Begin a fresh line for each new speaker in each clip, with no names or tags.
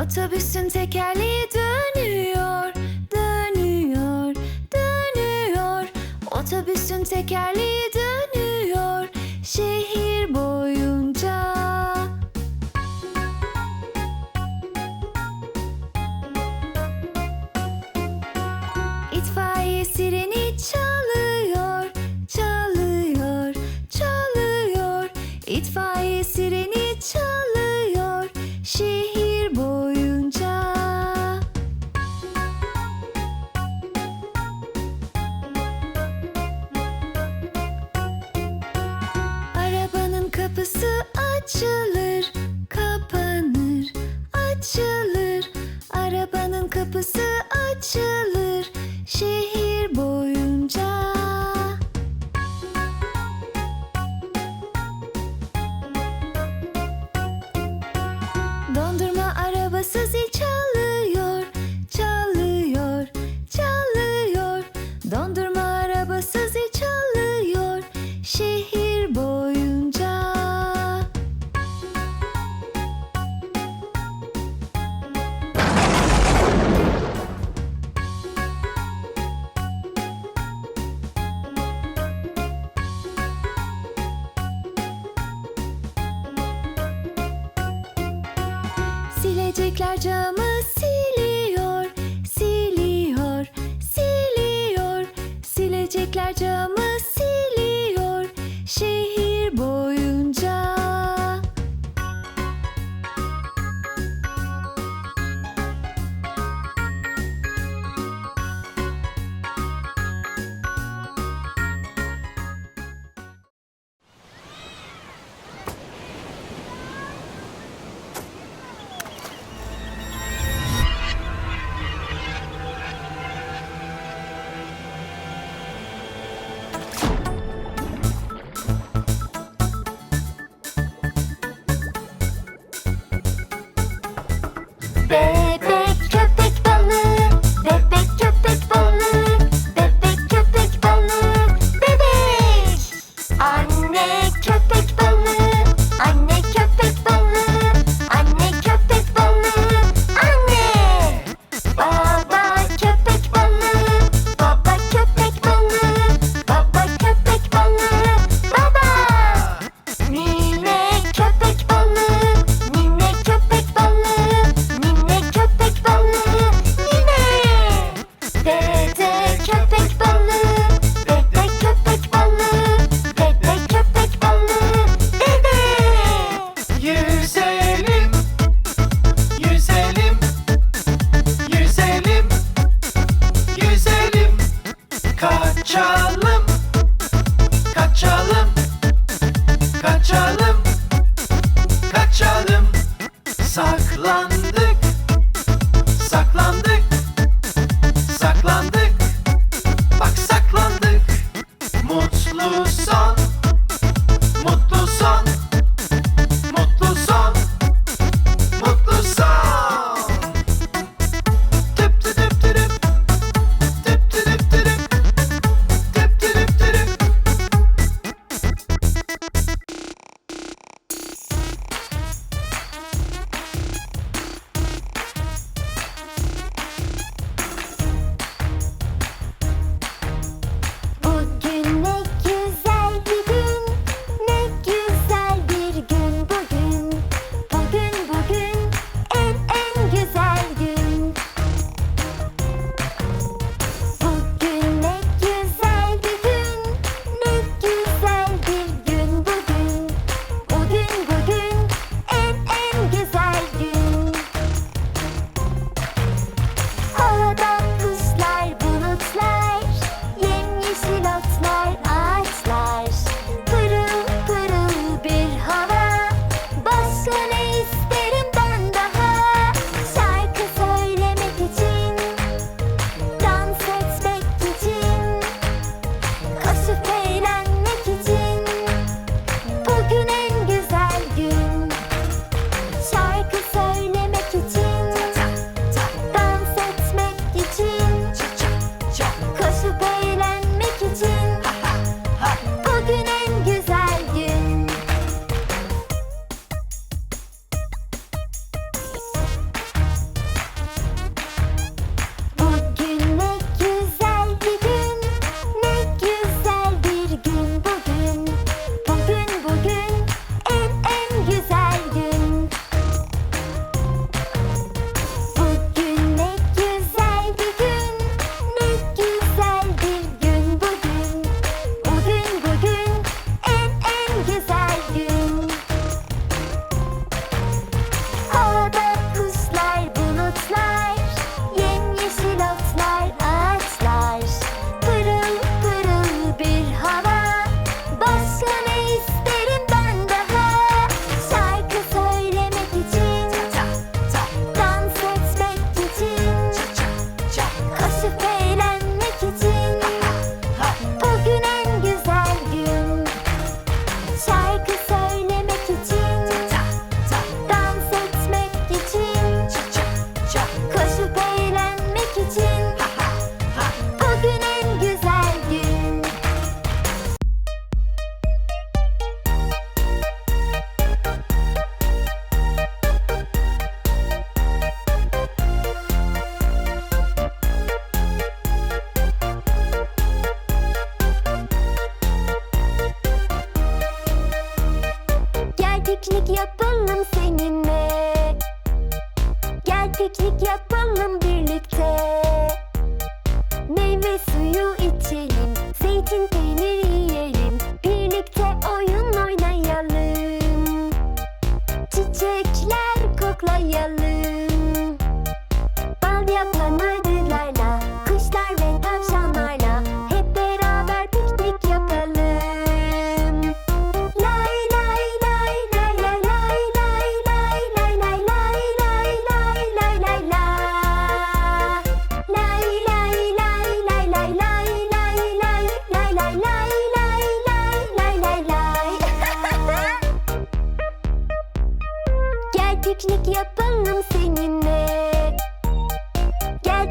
Otobüsün tekerleği dönüyor Dönüyor, dönüyor. Otobüsün tekerleği dönüyor. Rüzgar camı siliyor, siliyor, siliyor. Silecekler camı.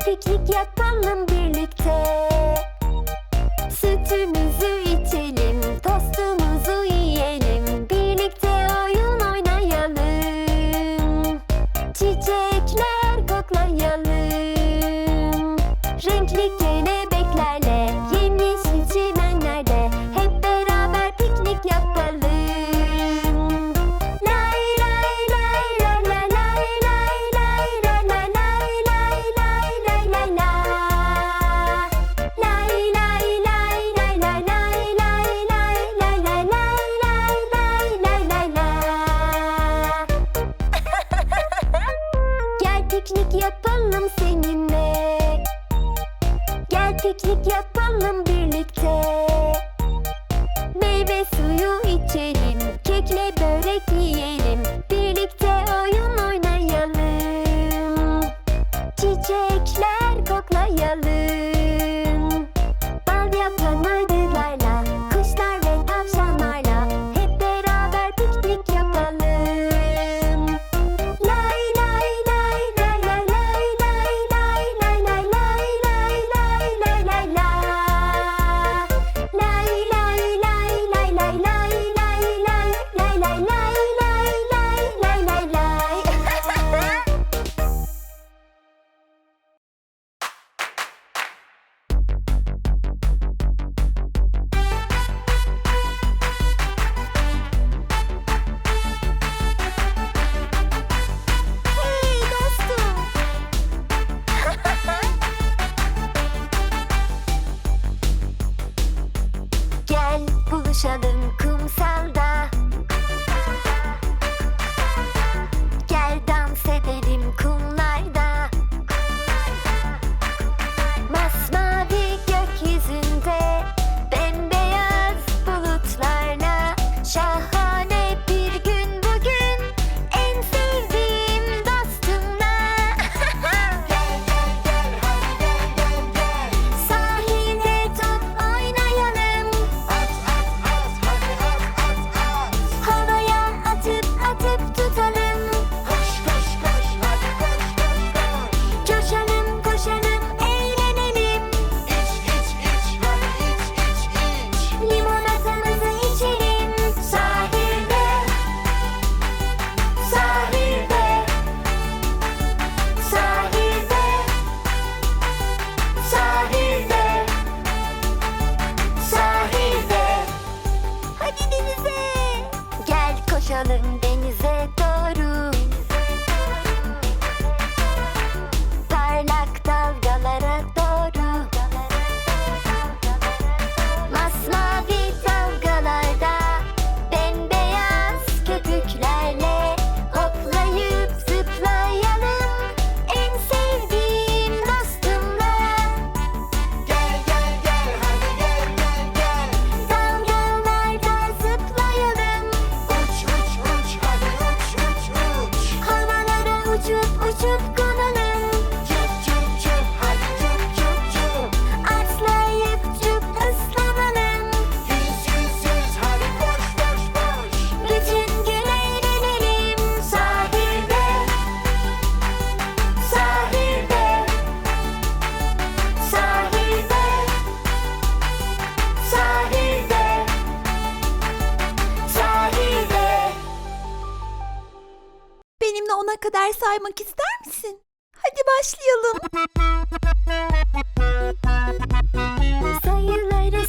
Değişiklik yapalım 줍고
Benimle ona kadar saymak ister misin? Hadi başlayalım.
Sayıları